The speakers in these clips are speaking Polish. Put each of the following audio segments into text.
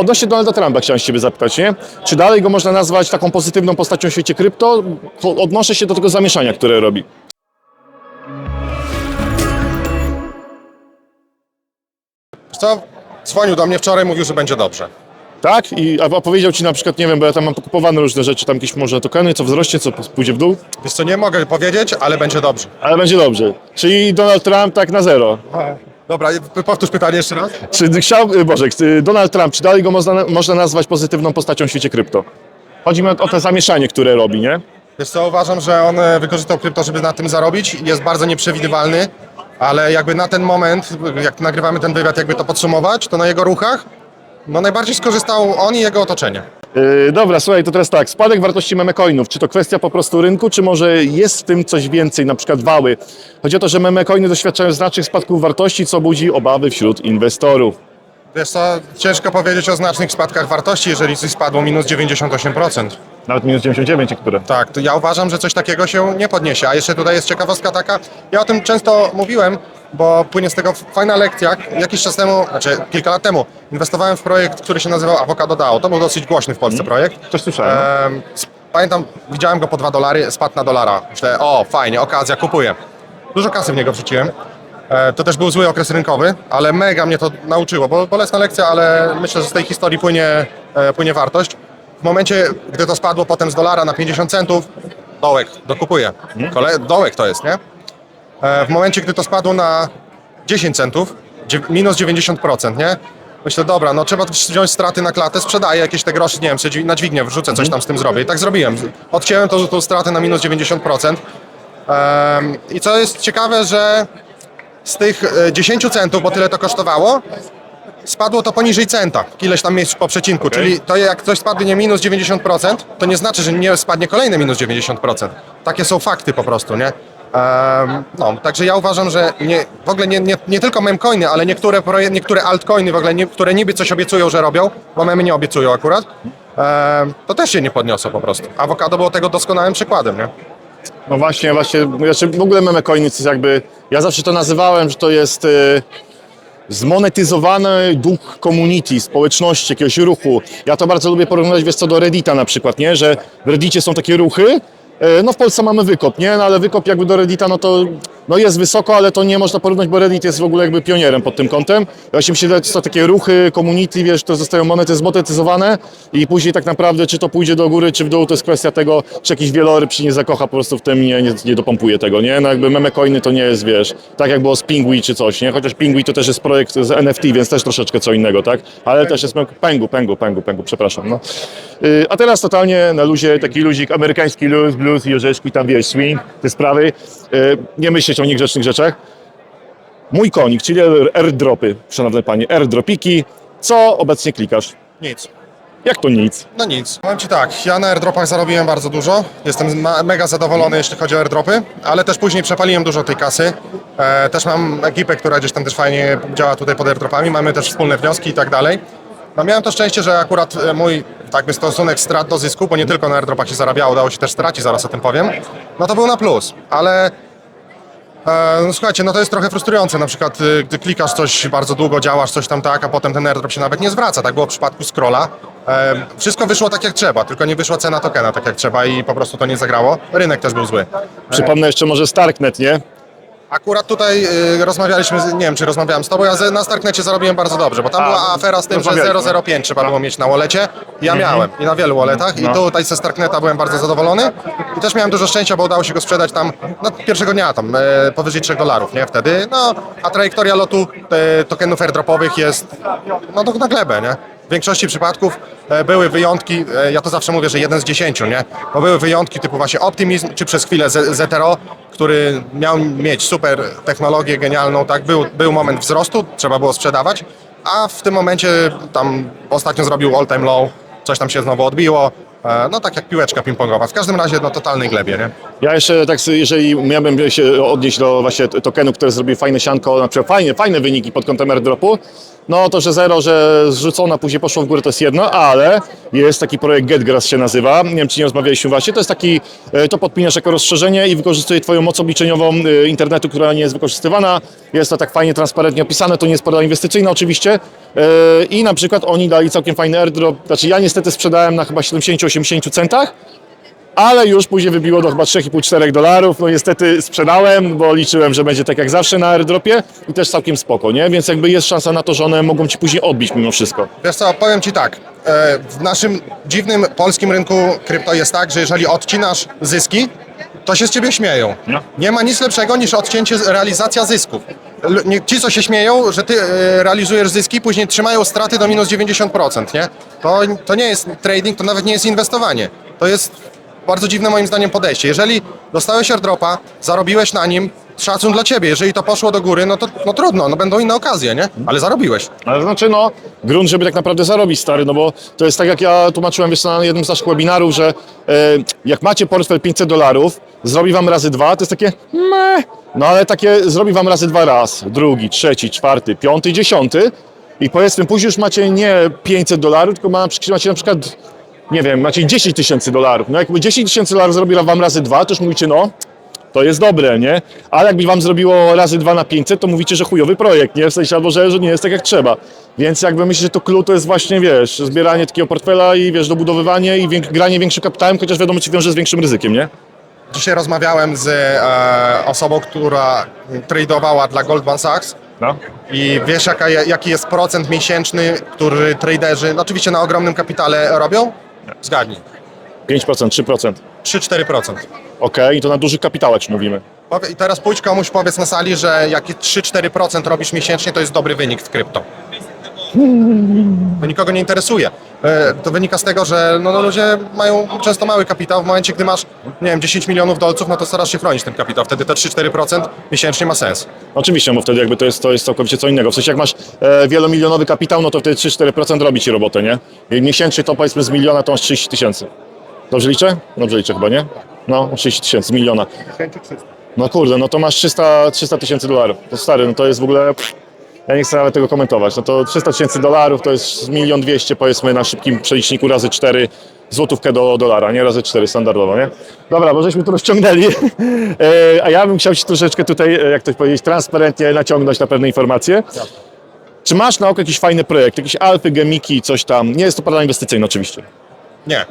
odnośnie Donalda Trumpa chciałem Ciebie zapytać, nie? Czy dalej go można nazwać taką pozytywną postacią w świecie krypto? Odnoszę się do tego zamieszania, które robi. Co? Dzwonił do mnie wczoraj, mówił, że będzie dobrze. Tak? I, a a powiedział Ci na przykład, nie wiem, bo ja tam mam pokupowane różne rzeczy, tam jakieś może tokeny, co wzrośnie, co pójdzie w dół, Wiesz co, nie mogę powiedzieć, ale będzie dobrze. ale będzie dobrze. Czyli Donald Trump tak na zero. Dobra, powtórz pytanie jeszcze raz. Czy chciał, y, Boże, y, Donald Trump, czy dalej go można, można nazwać pozytywną postacią w świecie krypto? Chodzi mi o, o to zamieszanie, które robi, nie? Wiesz co, uważam, że on e, wykorzystał krypto, żeby na tym zarobić. Jest bardzo nieprzewidywalny, ale jakby na ten moment, jak nagrywamy ten wywiad, jakby to podsumować, to na jego ruchach, no najbardziej skorzystał on i jego otoczenie. Yy, dobra, słuchaj, to teraz tak, spadek wartości memecoinów, czy to kwestia po prostu rynku, czy może jest w tym coś więcej, na przykład wały? Chodzi o to, że memecoiny doświadczają znacznych spadków wartości, co budzi obawy wśród inwestorów. Wiesz co, ciężko powiedzieć o znacznych spadkach wartości, jeżeli coś spadło minus 98%. Nawet minus 99 niektóre. Tak, to ja uważam, że coś takiego się nie podniesie. A jeszcze tutaj jest ciekawostka taka, ja o tym często mówiłem, bo płynie z tego fajna lekcja. Jakiś czas temu, znaczy kilka lat temu, inwestowałem w projekt, który się nazywał Avocado DAO. To był dosyć głośny w Polsce projekt. Coś słyszałem. Em, s- Pamiętam, widziałem go po 2 dolary, spadł na dolara. Myślę, o fajnie, okazja, kupuję. Dużo kasy w niego wrzuciłem. E, To też był zły okres rynkowy, ale mega mnie to nauczyło, bo bolesna lekcja, ale myślę, że z tej historii płynie, e, płynie wartość. W momencie, gdy to spadło potem z dolara na 50 centów, dołek, dokupuję. Kole, dołek to jest, nie? E, W momencie, gdy to spadło na 10 centów, minus 90%, nie? Myślę, dobra, no trzeba wziąć straty na klatę, sprzedaję jakieś te grosze, nie wiem, na dźwignię wrzucę, coś tam z tym zrobię. I tak zrobiłem. Odcięłem tą, tą stratę na minus 90%. Em, I co jest ciekawe, że z tych e, 10 centów, bo tyle to kosztowało, spadło to poniżej centa, ileś tam miejsc po przecinku, czyli to jak coś spadnie minus 90%, to nie znaczy, że nie spadnie kolejne minus 90%. Takie są fakty po prostu, nie? Em, no, także ja uważam, że nie, w ogóle nie, nie, nie tylko memcoiny, ale niektóre, proje, niektóre altcoiny w ogóle, nie, które niby coś obiecują, że robią, bo memy nie obiecują akurat, em, to też się nie podniosą po prostu. Awokado było tego doskonałym przykładem, nie? No właśnie, właśnie, znaczy w ogóle memecoiny to jest jakby, ja zawsze to nazywałem, że to jest y, zmonetyzowany duch community, społeczności, jakiegoś ruchu. Ja to bardzo lubię porównywać, wiesz co, do Reddita na przykład, nie? Że w Reddicie są takie ruchy, e, no w Polsce mamy wykop, nie? No ale wykop jakby do Reddita, no to no jest wysoko, ale to nie można porównać, bo Reddit jest w ogóle jakby pionierem pod tym kątem. Właśnie myślę, że to takie ruchy, community, wiesz, to zostają monety zmonetyzowane i później tak naprawdę, czy to pójdzie do góry, czy w dół, to jest kwestia tego, czy jakiś wieloryb się nie zakocha po prostu w tym nie, nie, nie dopompuje tego, nie? No jakby meme coiny to nie jest, wiesz, tak jak było z Pingui czy coś, nie? Chociaż Pingui to też jest projekt z NFT, więc też troszeczkę co innego, tak? Ale też jest Pengu, Pengu, Pengu, Pengu, przepraszam, no. Yy, A teraz totalnie na luzie, taki luzik, amerykański luz, blues i tam wiesz, swing, te sprawy. Yy, Nie myśleć o niegrzecznych rzeczach. Mój konik, czyli airdropy, szanowne panie, airdropiki. Co obecnie klikasz? Nic. Jak to nic? No nic. Powiem Ci tak, ja na airdropach zarobiłem bardzo dużo. Jestem mega zadowolony, jeśli chodzi o airdropy, ale też później przepaliłem dużo tej kasy. E, też mam ekipę, która gdzieś tam też fajnie działa tutaj pod airdropami. Mamy też wspólne wnioski i tak dalej. No miałem to szczęście, że akurat e, mój tak stosunek strat do zysku, bo nie tylko na airdropach się zarabiało, udało się też stracić, zaraz o tym powiem, no to był na plus, ale No słuchajcie, no to jest trochę frustrujące, na przykład y, gdy klikasz coś bardzo długo, działasz coś tam tak, a potem ten airdrop się nawet nie zwraca, tak było w przypadku scrolla. E, Wszystko wyszło tak jak trzeba, tylko nie wyszła cena tokena tak jak trzeba i po prostu to nie zagrało. Rynek też był zły. Przypomnę jeszcze może Starknet, nie? Akurat tutaj y, rozmawialiśmy, z, nie wiem czy rozmawiałem z tobą, ja ze- na Starknecie zarobiłem bardzo dobrze, bo tam A, była afera z tym, że rozmawialiśmy. 005 trzeba było mieć na wallecie. Ja miałem i na wielu walletach i No. tutaj ze Starkneta byłem bardzo zadowolony i też miałem dużo szczęścia, bo udało się go sprzedać tam no, pierwszego dnia tam e, powyżej 3 dolarów, nie? Wtedy, no, a trajektoria lotu e, tokenów airdropowych jest no to na glebę, nie? W większości przypadków e, były wyjątki, e, ja to zawsze mówię, że jeden z dziesięciu, nie? Bo były wyjątki typu właśnie Optimizm, czy przez chwilę Z- Zetero, który miał mieć super technologię genialną, tak? Był, był moment wzrostu, trzeba było sprzedawać, a w tym momencie tam ostatnio zrobił all time low, coś tam się znowu odbiło, e, no tak jak piłeczka ping-pongowa. W każdym razie no totalnej glebie, nie? Ja jeszcze tak, jeżeli miałbym się odnieść do właśnie tokenu, który zrobił fajne sianko, na przykład fajne, fajne wyniki pod kątem airdropu, no to, że zero, że zrzucona, później poszło w górę, to jest jedno, ale jest taki projekt GetGrass się nazywa, nie wiem, czy nie rozmawialiśmy właśnie, to jest taki, e, to podpinasz jako rozszerzenie i wykorzystuje twoją moc obliczeniową e, internetu, która nie jest wykorzystywana, jest to tak fajnie, transparentnie opisane, to nie jest porada inwestycyjna oczywiście. E, i na przykład oni dali całkiem fajny airdrop, znaczy ja niestety sprzedałem na chyba 70-80 centach, ale już później wybiło do chyba 3,5-4 dolarów. No niestety sprzedałem, bo liczyłem, że będzie tak jak zawsze na airdropie i też całkiem spoko, nie? Więc jakby jest szansa na to, że one mogą ci później odbić mimo wszystko. Wiesz co, powiem Ci tak, e, w naszym dziwnym polskim rynku krypto jest tak, że jeżeli odcinasz zyski, to się z Ciebie śmieją. No. Nie ma nic lepszego niż odcięcie, realizacja zysków. L- nie- Ci, co się śmieją, że Ty e, realizujesz zyski, później trzymają straty do minus 90%, nie? To, to nie jest trading, to nawet nie jest inwestowanie. To jest bardzo dziwne moim zdaniem podejście. Jeżeli dostałeś airdropa, zarobiłeś na nim, szacun dla Ciebie. Jeżeli to poszło do góry, no to no trudno, no będą inne okazje, nie? Ale zarobiłeś. Ale znaczy, no, grunt, żeby tak naprawdę zarobić, stary, no bo to jest tak, jak ja tłumaczyłem, wiesz, na jednym z naszych webinarów, że e, jak macie portfel 500 dolarów, zrobi wam razy dwa, to jest takie meh. No ale takie zrobi wam razy dwa raz, drugi, trzeci, czwarty, piąty, dziesiąty i powiedzmy, później już macie nie 500 dolarów, tylko ma- macie na przykład, nie wiem, macie 10 tysięcy dolarów. No jakby 10 tysięcy dolarów zrobi wam razy dwa, to już mówicie, no, to jest dobre, nie? Ale jakby wam zrobiło razy 2 na 500, to mówicie, że chujowy projekt, nie? W sensie albo, że, że nie jest tak jak trzeba. Więc jakby myślę, że to clue to jest właśnie, wiesz, zbieranie takiego portfela i wiesz, dobudowywanie i wiek- granie większym kapitałem, chociaż wiadomo, czy wiąże z większym ryzykiem, nie? Dzisiaj rozmawiałem z e, osobą, która tradowała dla Goldman Sachs No. i wiesz jaka, jaki jest procent miesięczny, który traderzy, no oczywiście na ogromnym kapitale robią? Zgadnij. 5%, 3%. 3-4%. Okej, i to na dużych kapitałach mówimy. Powie- I teraz pójdź komuś powiedz na sali, że jak 3-4% robisz miesięcznie, to jest dobry wynik w krypto. To nikogo nie interesuje. E, To wynika z tego, że no, no, ludzie mają często mały kapitał. W momencie, gdy masz, nie wiem, 10 milionów dolców, no to starasz się chronić ten kapitał. Wtedy te 3-4% miesięcznie ma sens. Oczywiście, bo wtedy jakby to jest, to jest całkowicie co innego. W sensie jak masz e, wielomilionowy kapitał, no to wtedy 3-4% robi ci robotę, nie? I miesięcznie to powiedzmy z miliona to masz 30 tysięcy. Dobrze liczę? Dobrze liczę chyba, nie? No, 30 tysięcy, z miliona. No kurde, no to masz 300 300 tysięcy dolarów. To stary, no to jest w ogóle... Ja nie chcę nawet tego komentować. No to 300 tysięcy dolarów to jest milion dwieście powiedzmy na szybkim przeliczniku razy 4 złotówkę do dolara, nie? Razy 4 standardowo, nie? Dobra, bo żeśmy tu rozciągnęli. E, A ja bym chciał Ci troszeczkę tutaj, e, jak to powiedzieć, transparentnie naciągnąć na pewne informacje. Czy masz na oko jakiś fajny projekt, jakieś alfy, gemiki, coś tam? Nie jest to porada inwestycyjna oczywiście. Nie.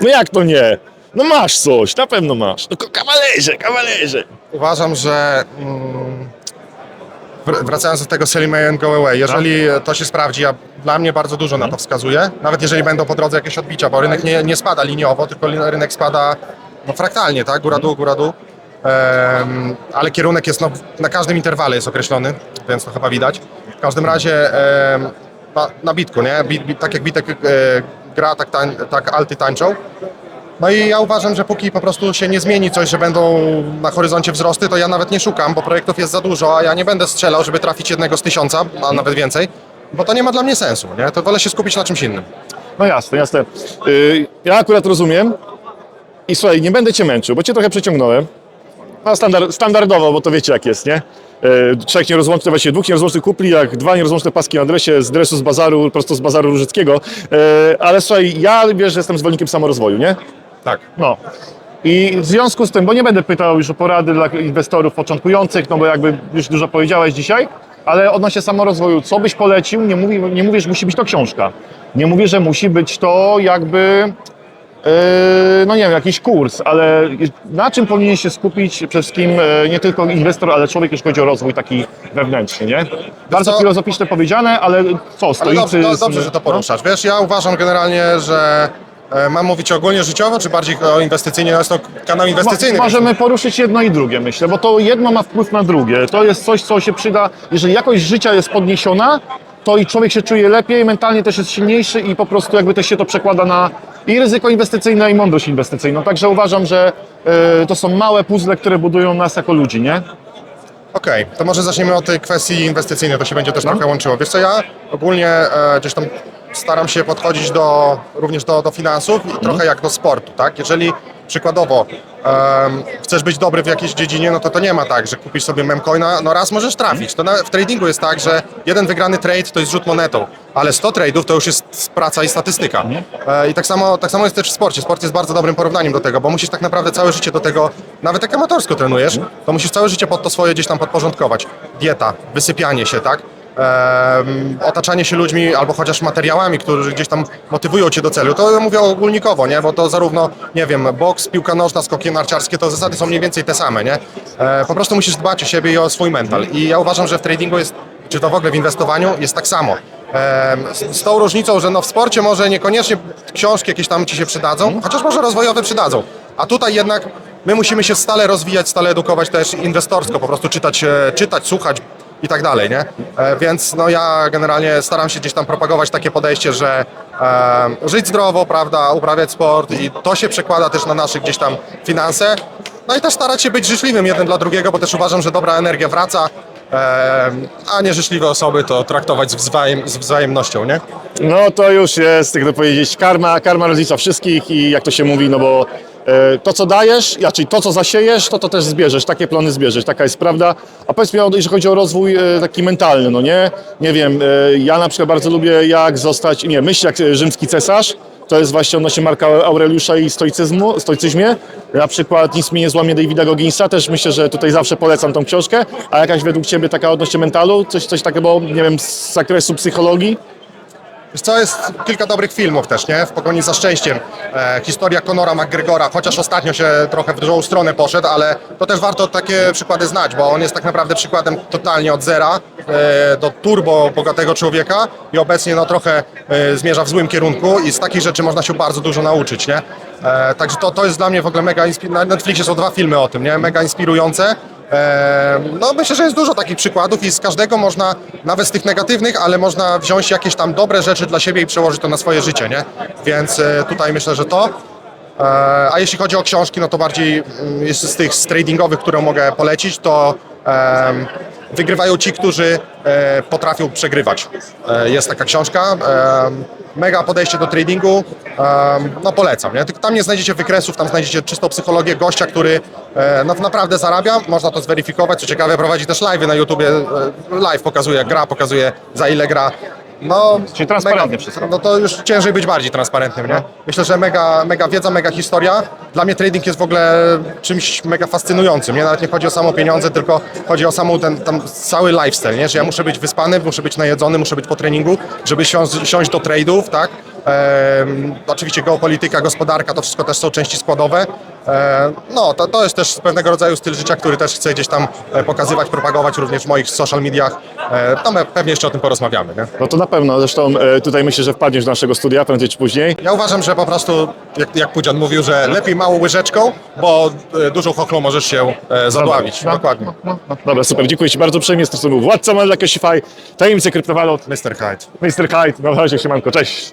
No jak to nie? No masz coś, na pewno masz. No kawalerze, kawalerze. Uważam, że mm, wracając do tego sell May and go away, jeżeli to się sprawdzi, a dla mnie bardzo dużo na to wskazuje, nawet jeżeli będą po drodze jakieś odbicia, bo rynek nie, nie spada liniowo, tylko rynek spada no, fraktalnie, tak? Góra dół, góra dół. Em, ale kierunek jest no, na każdym interwale jest określony, więc to chyba widać. W każdym razie em, na, na bitku, nie? Bit, bit, tak jak bitek e, gra, tak, tań, tak alty tańczą. No i ja uważam, że póki po prostu się nie zmieni coś, że będą na horyzoncie wzrosty, to ja nawet nie szukam, bo projektów jest za dużo, a ja nie będę strzelał, żeby trafić jednego z tysiąca, a nawet więcej, bo to nie ma dla mnie sensu, nie? To wolę się skupić na czymś innym. No jasne, jasne. Yy, ja akurat rozumiem. I słuchaj, nie będę Cię męczył, bo Cię trochę przeciągnąłem. No standard, standardowo, bo to wiecie jak jest, nie? Yy, trzech nierozłącznych, właściwie dwóch nierozłącznych kupli, jak dwa nierozłączne paski na adresie z dresu z bazaru, prosto z bazaru różyckiego. Yy, ale słuchaj, ja wiesz, że jestem zwolennikiem samorozwoju, nie? Tak. No. I w związku z tym, bo nie będę pytał już o porady dla inwestorów początkujących, no bo jakby już dużo powiedziałeś dzisiaj, ale odnośnie samorozwoju, co byś polecił? Nie mówię, nie mówię, że musi być to książka. Nie mówię, że musi być to jakby, yy, no nie wiem, jakiś kurs, ale na czym powinien się skupić przede wszystkim yy, nie tylko inwestor, ale człowiek, jeśli chodzi o rozwój taki wewnętrzny, nie? Bardzo co? filozoficzne powiedziane, ale co, Ale stoicy... dobrze, do, dobrze, że to poruszasz. Wiesz, ja uważam generalnie, że mam mówić ogólnie życiowo, czy bardziej o inwestycyjnie? No jest to kanał inwestycyjny. Mo- Możemy poruszyć jedno i drugie, myślę, bo to jedno ma wpływ na drugie. To jest coś, co się przyda, jeżeli jakość życia jest podniesiona, to i człowiek się czuje lepiej, mentalnie też jest silniejszy i po prostu jakby też się to przekłada na i ryzyko inwestycyjne, i mądrość inwestycyjną. Także uważam, że e, to są małe puzzle, które budują nas jako ludzi, nie? Okej, to może zaczniemy od tej kwestii inwestycyjnej, to się będzie też No. trochę łączyło. Wiesz co, ja ogólnie e, gdzieś tam staram się podchodzić do, również do, do finansów i trochę jak do sportu, tak? Jeżeli Przykładowo, em, chcesz być dobry w jakiejś dziedzinie, no to to nie ma tak, że kupisz sobie memcoina, no raz możesz trafić. To na, w tradingu jest tak, że jeden wygrany trade to jest rzut monetą, ale 100 tradeów to już jest praca i statystyka. E, I tak samo, tak samo jest też w sporcie. Sport jest bardzo dobrym porównaniem do tego, bo musisz tak naprawdę całe życie do tego, nawet jak amatorsko trenujesz, to musisz całe życie pod to swoje gdzieś tam podporządkować. Dieta, wysypianie się, tak? Otaczanie się ludźmi albo chociaż materiałami, którzy gdzieś tam motywują cię do celu. To mówię ogólnikowo, nie? Bo to zarówno, nie wiem, boks, piłka nożna, skoki narciarskie, to zasady są mniej więcej te same, nie? E, po prostu musisz dbać o siebie i o swój mental. I ja uważam, że w tradingu jest, czy to w ogóle w inwestowaniu, jest tak samo. Z tą różnicą, że no w sporcie może niekoniecznie książki jakieś tam ci się przydadzą, chociaż może rozwojowe przydadzą. A tutaj jednak my musimy się stale rozwijać, stale edukować też inwestorsko, po prostu czytać, e, czytać słuchać, i tak dalej, nie? E, Więc no ja generalnie staram się gdzieś tam propagować takie podejście, że e, żyć zdrowo, prawda, uprawiać sport i to się przekłada też na nasze gdzieś tam finanse. No i też starać się być życzliwym jeden dla drugiego, bo też uważam, że dobra energia wraca, e, a nieżyczliwe osoby to traktować z, wzajem, z wzajemnością, nie? No to już jest, jak to powiedzieć, karma, karma rozlicza wszystkich i jak to się mówi, no bo to co dajesz, znaczy to co zasiejesz, to to też zbierzesz, takie plony zbierzesz, taka jest prawda. A powiedz mi, jeżeli chodzi o rozwój e, taki mentalny, no nie? Nie wiem, e, ja na przykład bardzo lubię jak zostać, nie, myśl jak e, rzymski cesarz, to jest właśnie odnośnie Marka Aureliusza i stoicyzmu, stoicyzmie. Na przykład Nic mi nie złamie Davida Gogginsa, też myślę, że tutaj zawsze polecam tą książkę. A jakaś według Ciebie taka odnośnie mentalu, coś, coś takiego, nie wiem, z zakresu psychologii? Wiesz co, jest kilka dobrych filmów też, nie? W Pogoni za Szczęściem. E, historia Conora McGregora, chociaż ostatnio się trochę w drugą stronę poszedł, ale to też warto takie przykłady znać, bo on jest tak naprawdę przykładem totalnie od zera e, do turbo bogatego człowieka i obecnie no trochę e, zmierza w złym kierunku i z takich rzeczy można się bardzo dużo nauczyć, nie? E, także to, to jest dla mnie w ogóle mega. Na Netflixie są dwa filmy o tym, nie? Mega inspirujące. No myślę, że jest dużo takich przykładów i z każdego można, nawet z tych negatywnych, ale można wziąć jakieś tam dobre rzeczy dla siebie i przełożyć to na swoje życie, nie? Więc e, tutaj myślę, że to. E, A jeśli chodzi o książki, no to bardziej mm, jest z tych z tradingowych, które mogę polecić, to wygrywają ci, którzy e, potrafią przegrywać. E, Jest taka książka. em, Mega podejście do tradingu, em, no polecam. Nie? Tylko Tam nie znajdziecie wykresów, tam znajdziecie czystą psychologię gościa, który e, no, naprawdę zarabia, można to zweryfikować. Co ciekawe, prowadzi też live na YouTubie, e, live pokazuje jak gra, pokazuje za ile gra. No, Czyli transparentnie mega, wszystko. No to już ciężej być bardziej transparentnym, nie? Myślę, że mega, mega wiedza, mega historia. Dla mnie trading jest w ogóle czymś mega fascynującym, nie? Nawet nie chodzi o samo pieniądze, tylko chodzi o samą ten tam cały lifestyle, nie? Że ja muszę być wyspany, muszę być najedzony, muszę być po treningu, żeby siąść, siąść do trade'ów, tak? Oczywiście geopolityka, gospodarka, to wszystko też są części składowe. No, to, to jest też pewnego rodzaju styl życia, który też chcę gdzieś tam e, pokazywać, propagować również w moich social mediach. E, no, my pewnie jeszcze o tym porozmawiamy, nie? No to na pewno, zresztą e, tutaj myślę, że wpadniesz do naszego studia prędzej czy później. Ja uważam, że po prostu, jak, jak Pudzian mówił, że lepiej małą łyżeczką, bo e, dużą chochlą możesz się zadławić. No, Dokładnie. No, no. Dobra, super, dziękuję Ci bardzo uprzejmie. Z strony był Władca Mandela Casify, tajemnice kryptowalut, Mr. Hyde. Mr. Kite. Na razie, siemanko, cześć.